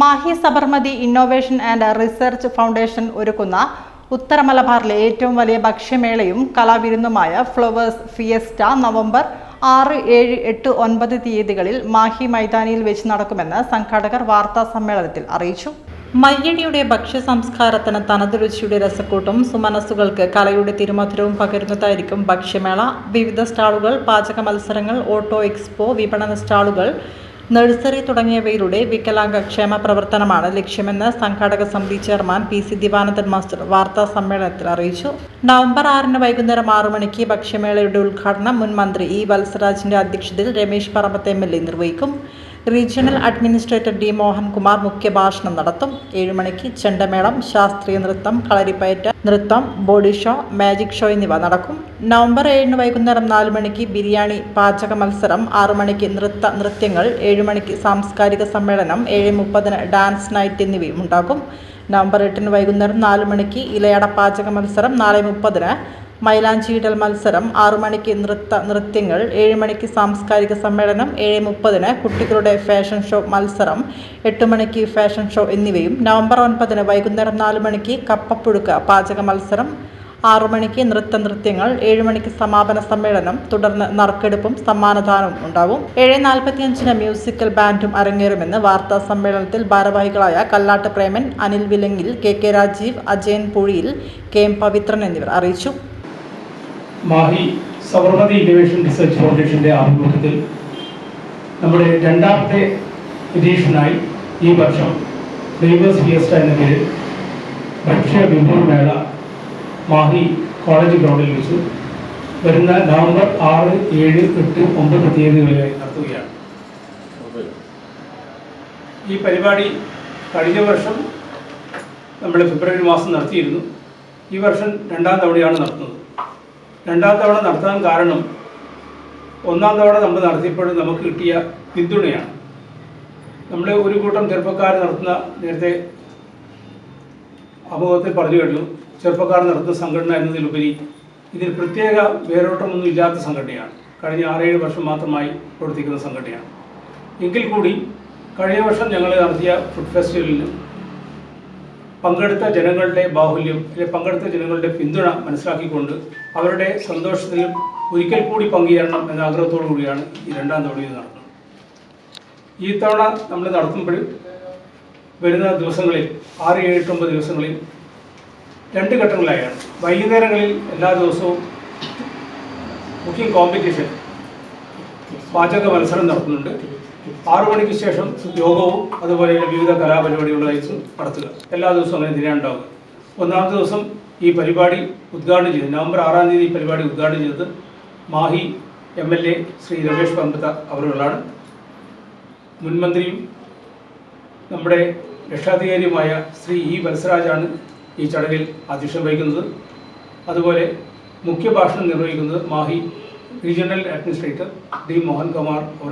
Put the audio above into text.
Mahe Sabarmati innovation and research foundation ഒരുക്കുന്ന ഉത്തര മലബാറിലെ ഏറ്റവും വലിയ ഭക്ഷ്യമേളയും കലാവിരുന്നുമായ ഫ്ലവേഴ്സ് ഫിയസ്റ്റ നവംബർ ആറ് ഏഴ് എട്ട് ഒൻപത് തീയതികളിൽ മാഹി മൈതാനിയിൽ വെച്ച് നടക്കുമെന്ന് സംഘാടകർ വാർത്താ സമ്മേളനത്തിൽ അറിയിച്ചു. മയ്യടിയുടെ ഭക്ഷ്യ സംസ്കാരത്തിന് തനത് രുചിയുടെ രസക്കൂട്ടും സുമനസ്സുകൾക്ക് കലയുടെ തിരുമധുരവും പകരുന്നതായിരിക്കും ഭക്ഷ്യമേള. വിവിധ സ്റ്റാളുകൾ പാചക മത്സരങ്ങൾ ഓട്ടോ എക്സ്പോ വിപണന സ്റ്റാളുകൾ നഴ്സറി തുടങ്ങിയവയിലൂടെ വികലാംഗ ക്ഷേമ പ്രവർത്തനമാണ് ലക്ഷ്യമെന്ന് സംഘാടക സമിതി chairman P C Divanandan master വാർത്താ സമ്മേളനത്തിൽ അറിയിച്ചു. നവംബർ ആറിന് വൈകുന്നേരം ആറു മണിക്ക് ഭക്ഷ്യമേളയുടെ ഉദ്ഘാടനം മുൻ മന്ത്രി ഇ വത്സരാജിന്റെ അധ്യക്ഷതയിൽ രമേശ് പറമ്പത്ത് എം നിർവഹിക്കും. റീജിയണൽ അഡ്മിനിസ്ട്രേറ്റർ ഡി മോഹൻകുമാർ മുഖ്യഭാഷണം നടത്തും. ഏഴുമണിക്ക് ചെണ്ടമേളം ശാസ്ത്രീയ നൃത്തം കളരിപ്പയറ്റ് നൃത്തം ബോഡി ഷോ മാജിക് ഷോ എന്നിവ നടക്കും. നവംബർ ഏഴിന് വൈകുന്നേരം നാല് മണിക്ക് ബിരിയാണി പാചക മത്സരം ആറു മണിക്ക് നൃത്ത നൃത്യങ്ങൾ ഏഴുമണിക്ക് സാംസ്കാരിക സമ്മേളനം ഏഴ് മുപ്പതിന് ഡാൻസ് നൈറ്റ് എന്നിവയും ഉണ്ടാകും. നവംബർ എട്ടിന് വൈകുന്നേരം നാല് മണിക്ക് ഇലയട പാചക മത്സരം നാല് മുപ്പതിന് മൈലാഞ്ചിയിടൽ മത്സരം ആറു മണിക്ക് നൃത്ത നൃത്യങ്ങൾ ഏഴ് മണിക്ക് സാംസ്കാരിക സമ്മേളനം ഏഴ് മുപ്പതിന് കുട്ടികളുടെ ഫാഷൻ ഷോ മത്സരം എട്ട് മണിക്ക് ഫാഷൻ ഷോ എന്നിവയും നവംബർ ഒൻപതിന് വൈകുന്നേരം നാല് മണിക്ക് കപ്പപ്പുഴുക്ക് പാചക മത്സരം ആറു മണിക്ക് നൃത്ത നൃത്യങ്ങൾ ഏഴ് മണിക്ക് സമാപന സമ്മേളനം തുടർന്ന് നറുക്കെടുപ്പും സമ്മാനദാനവും ഉണ്ടാവും. ഏഴ് നാൽപ്പത്തിയഞ്ചിന് മ്യൂസിക്കൽ ബാൻഡും അരങ്ങേറുമെന്ന് വാർത്താ സമ്മേളനത്തിൽ ഭാരവാഹികളായ Kallatt Preman Anil Vilangil K K Rajeev Ajayan Puzhiyil K M Pavithran എന്നിവർ അറിയിച്ചു. മാഹി സബർമതി ഇന്നോവേഷൻ റിസർച്ച് ഫൗണ്ടേഷന്റെ ആഭിമുഖ്യത്തിൽ നമ്മുടെ രണ്ടാമത്തെ എഡീഷനായി ഈ വർഷം ഫ്ലേവേഴ്സ് ഫിയസ്റ്റ എന്ന പേരിൽ ഭക്ഷ്യ വിഭവ മേള മാഹി കോളേജ് ഗ്രൗണ്ടിൽ വെച്ച്. വരുന്ന നവംബർ ആറ് ഏഴ് എട്ട് ഒമ്പത് തീയതികളിലായി നടത്തുകയാണ്. ഈ പരിപാടി കഴിഞ്ഞ വർഷം നമ്മൾ ഫെബ്രുവരി മാസം നടത്തിയിരുന്നു. ഈ വർഷം രണ്ടാം തവണയാണ് നടത്തുന്നത്. രണ്ടാം തവണ നടത്താൻ കാരണം ഒന്നാം തവണ നമ്മൾ നടത്തിയപ്പോഴും നമുക്ക് കിട്ടിയ പിന്തുണയാണ്. നമ്മൾ ഒരു കൂട്ടം ചെറുപ്പക്കാർ നടത്തുന്ന നേരത്തെ അഭിമുഖത്തിൽ പറഞ്ഞു കഴിഞ്ഞു ചെറുപ്പക്കാർ നടത്തുന്ന സംഘടന എന്നതിലുപരി ഇതിൽ പ്രത്യേക വേരോട്ടമൊന്നും ഇല്ലാത്ത സംഘടനയാണ്. കഴിഞ്ഞ ആറേഴ് വർഷം മാത്രമായി പ്രവർത്തിക്കുന്ന സംഘടനയാണ്. എങ്കിൽ കൂടി കഴിഞ്ഞ വർഷം ഞങ്ങൾ നടത്തിയ ഫുഡ് ഫെസ്റ്റിവലിന് പങ്കെടുത്ത ജനങ്ങളുടെ ബാഹുല്യം അല്ലെ പങ്കെടുത്ത ജനങ്ങളുടെ പിന്തുണ മനസ്സിലാക്കിക്കൊണ്ട് അവരുടെ സന്തോഷത്തിലും ഒരിക്കൽ കൂടി പങ്കുചേരണം എന്ന ആഗ്രഹത്തോടു കൂടിയാണ് ഈ രണ്ടാം തവണ ഇത് നടത്തുന്നത് ഈ തവണ നമ്മൾ നടത്തുമ്പോൾ വരുന്ന ദിവസങ്ങളിൽ ആറ് ഏഴ് എട്ട് ഒമ്പത് ദിവസങ്ങളിൽ രണ്ട് ഘട്ടങ്ങളായാണ് വൈകുന്നേരങ്ങളിൽ എല്ലാ ദിവസവും കുക്കിംഗ് കോമ്പറ്റീഷൻ പാചക മത്സരം നടത്തുന്നുണ്ട്. ആറു മണിക്ക് ശേഷം യോഗവും അതുപോലെ വിവിധ കലാപരിപാടികളായിട്ടും നടത്തുക. എല്ലാ ദിവസവും അങ്ങനെ ദിനമുണ്ടാവുക ഒന്നാമത്തെ ദിവസം ഈ പരിപാടി ഉദ്ഘാടനം ചെയ്തു. നവംബർ ആറാം തീയതി ഈ പരിപാടി ഉദ്ഘാടനം ചെയ്തത് Mahe M L A Shri Ramesh Pambath അവരുകളാണ് മുൻമന്ത്രിയും നമ്മുടെ രക്ഷാധികാരിയുമായ ശ്രീ ഇ വത്സരാജാണ് ഈ ചടങ്ങിൽ അധ്യക്ഷം വഹിക്കുന്നത്. അതുപോലെ മുഖ്യ ഭാഷണം നിർവഹിക്കുന്നത് Mahe regional administrator D Mohan Kumar അവരുകളാണ്